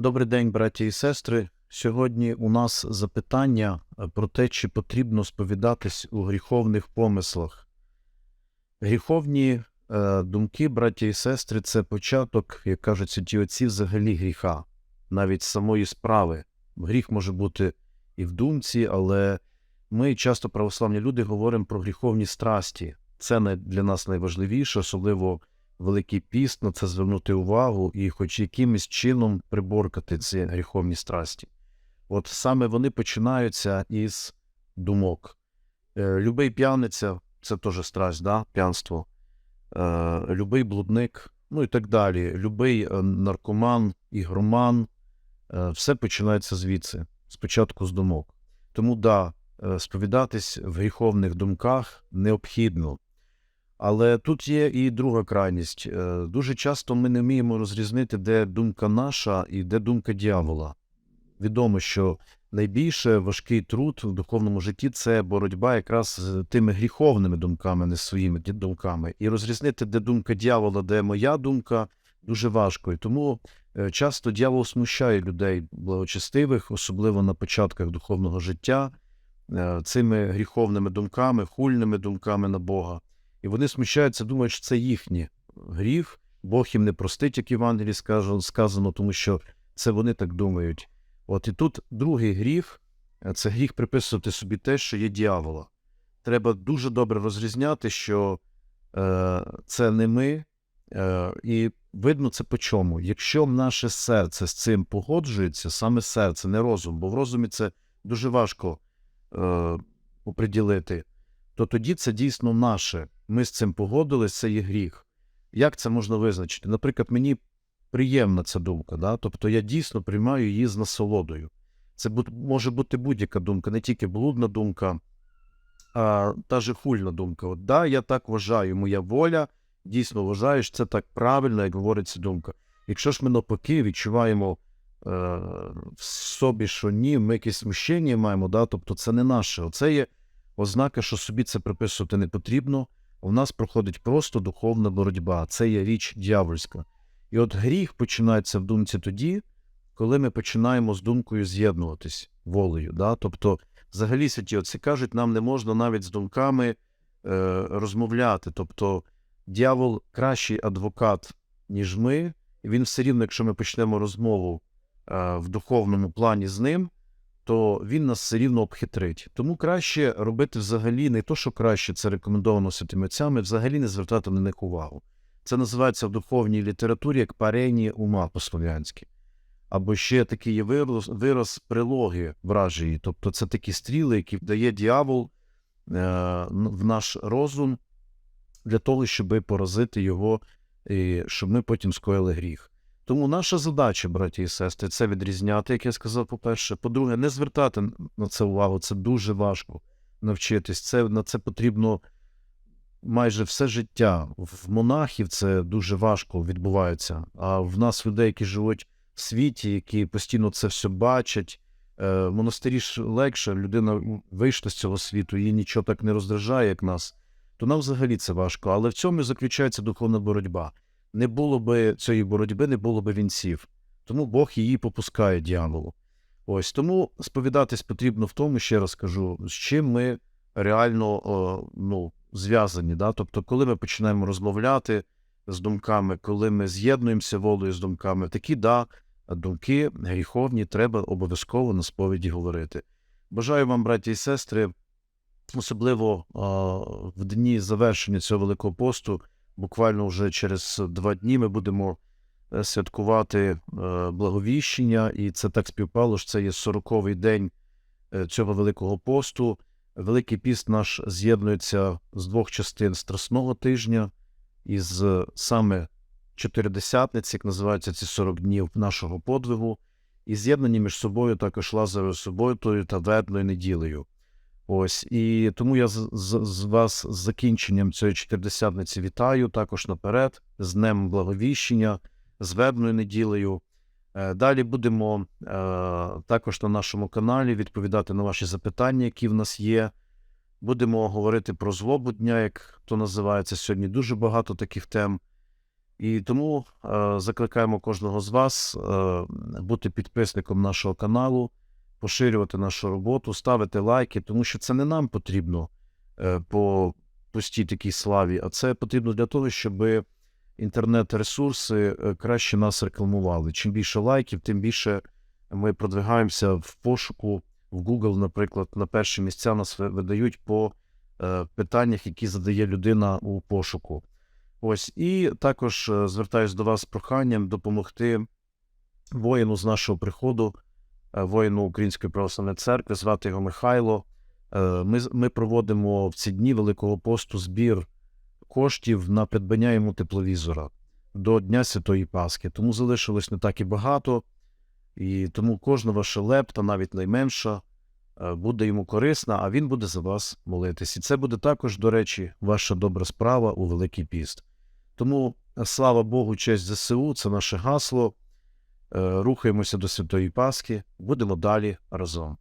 Добрий день, браті і сестри. Сьогодні у нас запитання е, про те, чи потрібно сповідатись у гріховних помислах. Гріховні е, думки, браті і сестри, це початок, як кажуть святі отці, взагалі гріха, навіть самої справи. Гріх може бути і в думці, але ми, часто православні люди, говоримо про гріховні страсті. Це для нас найважливіше, особливо Великий піст на це звернути увагу і хоч якимось чином приборкати ці гріховні страсті. От саме вони починаються із думок. Е, любий п'яниця це теж страсть, да? п'янство. Е, любий блудник, ну і так далі. Любий е, наркоман, ігроман, е, все починається звідси, спочатку з думок. Тому да, е, сповідатись в гріховних думках необхідно. Але тут є і друга крайність. Е, Дуже часто ми не вміємо розрізнити, де думка наша і де думка дьявола. Відомо, що найбільше важкий труд в духовному житті це боротьба якраз з тими гріховними думками, не своїми думками. І розрізнити, де думка дьявола, де моя думка, дуже важко. І тому е, часто дьявол смущає людей благочестивих, особливо на початках духовного життя, е, цими гріховними думками, хульними думками на Бога. І вони смущаються, думають, що це їхній гріх, Бог їм не простить, як Євангелії сказано, тому що це вони так думають. От і тут другий гріх е, це гріх приписувати собі те, що є дьявола. Треба дуже добре розрізняти, що е, це не ми, е, і видно це по чому. Якщо наше серце з цим погоджується, саме серце, не розум, бо в розумі це дуже важко е, оприділити, то тоді це дійсно наше. Ми з цим погодились, це є гріх. Як це можна визначити? Наприклад, мені приємна ця думка, да? тобто я дійсно приймаю її з насолодою. Це може бути будь-яка думка, не тільки блудна думка, а та же хульна думка. От, да, я так вважаю, моя воля дійсно вважаю, що це так правильно, як говорить ця думка. Якщо ж ми навпаки відчуваємо е, в собі, що ні, ми якесь смущення маємо, да? тобто це не наше. Оце є ознака, що собі це приписувати не потрібно. У нас проходить просто духовна боротьба. Це є річ дьявольська. І от гріх починається в думці тоді, коли ми починаємо з думкою з'єднуватись волею. Да? Тобто, взагалі святі отці кажуть, нам не можна навіть з думками е, розмовляти. Тобто, дьявол кращий адвокат, ніж ми, і він все рівно, якщо ми почнемо розмову е, в духовному плані з ним, то він нас все рівно обхитрить. Тому краще робити взагалі не то, що краще, це рекомендовано святими отцями, взагалі не звертати на них увагу. Це називається в духовній літературі як парені ума по-слов'янськи. Або ще такий є вираз, вираз прилоги вражої. Тобто це такі стріли, які вдає дьявол е, в наш розум для того, щоб поразити його, і щоб ми потім скоїли гріх. Тому наша задача, браті і сестри, це відрізняти, як я сказав, по-перше. По-друге, не звертати на це увагу. Це дуже важко навчитись. Це, на це потрібно майже все життя. В монахів це дуже важко відбувається. А в нас людей, які живуть в світі, які постійно це все бачать. е, монастирі ж легше, людина вийшла з цього світу, її нічого так не роздражає, як нас. То нам взагалі це важко. Але в цьому і заключається духовна боротьба. Не було би цієї боротьби, не було би вінців. Тому Бог її попускає дьяволу. Ось тому сповідатись потрібно в тому, ще раз кажу, з чим ми реально о, ну, зв'язані. Да? Тобто, коли ми починаємо розмовляти з думками, коли ми з'єднуємося волею з думками, такі да, думки гріховні треба обов'язково на сповіді говорити. Бажаю вам, браті і сестри, особливо а, в дні завершення цього Великого посту, буквально вже через два дні ми будемо е, святкувати е, благовіщення, і це так співпало, що це є 40-й день е, цього Великого посту. Великий піст наш з'єднується з двох частин Страсного тижня із е, саме чотиридесятниці, як називаються ці 40 днів нашого подвигу, і з'єднані між собою також Лазарою суботою та вербною неділею. Ось і тому я з, з, з вас з закінченням цієї чотиридесятниці вітаю також наперед, з Днем Благовіщення, з вербною неділею. Е, Далі будемо е, також на нашому каналі відповідати на ваші запитання, які в нас є. Будемо говорити про злобу дня, як то називається сьогодні. Дуже багато таких тем. І тому е, закликаємо кожного з вас е, бути підписником нашого каналу, поширювати нашу роботу, ставити лайки, тому що це не нам потрібно е, по пустій такій славі, а це потрібно для того, щоб інтернет-ресурси е, краще нас рекламували. Чим більше лайків, тим більше ми продвигаємося в пошуку в Google, наприклад, на перші місця нас видають по е, питаннях, які задає людина у пошуку. Ось і також звертаюся до вас з проханням допомогти воїну з нашого приходу, воїну Української православної церкви, звати його Михайло. Е, Ми, ми проводимо в ці дні Великого посту збір коштів на придбання йому тепловізора до Дня Святої Пасхи. Тому залишилось не так і багато, і тому кожна ваша лепта, навіть найменша, е, буде йому корисна, а він буде за вас молитись. І це буде також, до речі, ваша добра справа у Великий піст. Тому е, слава Богу, честь ЗСУ, це наше гасло. Е, Рухаємося до Святої Пасхи, будемо далі разом.